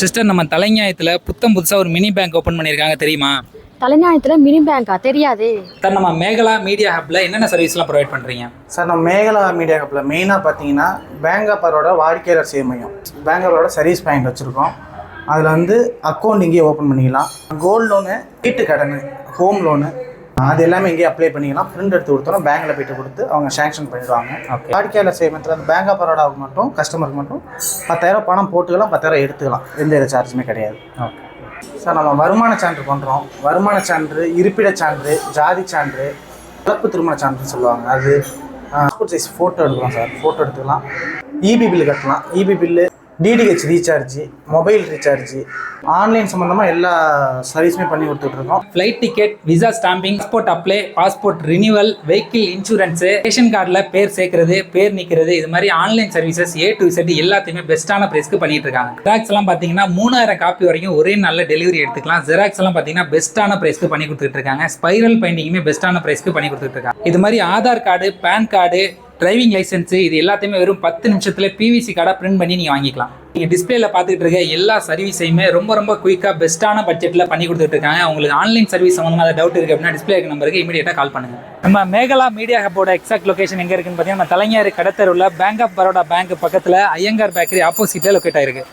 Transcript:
Sister நம்ம தலைஞாயத்தில் புத்தம் புதுசாக ஒரு மினி பேங்க் ஓப்பன் பண்ணியிருக்காங்க தெரியுமா? தலைஞாயத்தில் மினி பேங்கா தெரியாது. சார் நம்ம மேகலா மீடியா ஹப்பில் என்னென்ன சர்வீஸ்லாம் ப்ரொவைட் பண்ணுறீங்க சார் நம்ம மேகலா மீடியா கப்பில் மெயினாக பார்த்தீங்கன்னா பேங்க் ஆஃபரோட வாடிக்கையாளர் சேவை மையம். பேங்க் ஆஃபரோட சர்வீஸ் பாயிண்ட் வச்சுருக்கோம். அதில் வந்து அக்கௌண்ட் இங்கேயே ஓப்பன் பண்ணிக்கலாம். கோல்டு லோனு வீட்டு கடன் ஹோம் லோனு அது எல்லாமே இங்கேயே அப்ளை பண்ணிக்கலாம். பிரிண்ட் எடுத்து கொடுத்தோம் பேங்க்கில் போயிட்டு கொடுத்து அவங்க சேங்ஷன் பண்ணிடுவாங்க. வாடிக்கையாளர் சேவை மையத்தில் அந்த பேங்க் ஆஃபரோட மட்டும் கஸ்டமருக்கு மட்டும் பத்தாயிரம் பணம் போட்டுக்கலாம் பத்தாயிரம் எடுத்துக்கலாம். எந்த சார்ஜுமே கிடையாது. ஓகே சார் நம்ம வருமான சான்று பண்ணுறோம் வருமான சான்று இருப்பிடச் சான்று ஜாதி சான்று கலப்பு திருமண சான்றுன்னு சொல்லுவாங்க. அது பாஸ்போர்ட் சைஸ் ஃபோட்டோ எடுக்கலாம் சார் ஃபோட்டோ எடுத்துக்கலாம். இபி பில்லு கட்டலாம். EB bill DTH recharge mobile recharge online சம்மந்தமாக எல்லா சர்வீஸுமே பண்ணி கொடுத்துட்ருக்கோம். Flight ticket visa stamping passport apply passport renewal vehicle insurance ration கார்டில் பேர் சேர்க்கறது பேர் நிற்கிறது இது மாதிரி online services A to Z எல்லாத்தையுமே பெஸ்ட்டான ப்ரைஸ்க்கு பண்ணிட்டு இருக்காங்க. ஜெராக்ஸ் எல்லாம் பார்த்தீங்கன்னா மூணாயிரம் காப்பி வரைக்கும் ஒரே நல்ல டெலிவரி எடுத்துக்கலாம். ஜெராக்ஸ் எல்லாம் பார்த்தீங்கன்னா பெஸ்ட்டான ப்ரைஸ்க்கு பண்ணி கொடுத்துட்டு இருக்காங்க. ஸ்பைரல் பெயிண்டிங்குமே பெஸ்ட்டான ப்ரைஸ்க்கு பண்ணி கொடுத்துட்டு இருக்காங்க. இது மாதிரி Aadhaar card PAN card driving licence இது எல்லாத்தையுமே வெறும் பத்து நிமிஷத்தில் பிவிசி கார்டாக பிரிண்ட் பண்ணி நீங்கள் வாங்கிக்கலாம். நீங்கள் டிஸ்பிளேல பார்த்துட்டு இருக்க எல்லா சர்வீஸையுமே ரொம்ப ரொம்ப குயிக்காக பெஸ்ட்டான பட்ஜெட்டில் பண்ணி கொடுத்துட்டு இருக்காங்க. உங்களுக்கு ஆன்லைன் சர்வீஸ் சம்மந்தமாக டவுட் இருக்குது அப்படின்னா டிஸ்பிளே நம்பருக்கு இமீடியட்டாக கால் பண்ணுங்கள் நம்ம மேகலா மீடியா ஹப்போட எக்ஸாக்ட் லொகேஷன் எங்கே இருக்குன்னு பார்த்தீங்கன்னா நம்ம தலைஞர் கடத்தருவில் பேங்க் ஆஃப் பரோடா பேங்க் பக்கத்தில் ஐயங்கார் பேக்கரி ஆப்போசிட்டில் லொக்கேட் ஆயிருக்கு.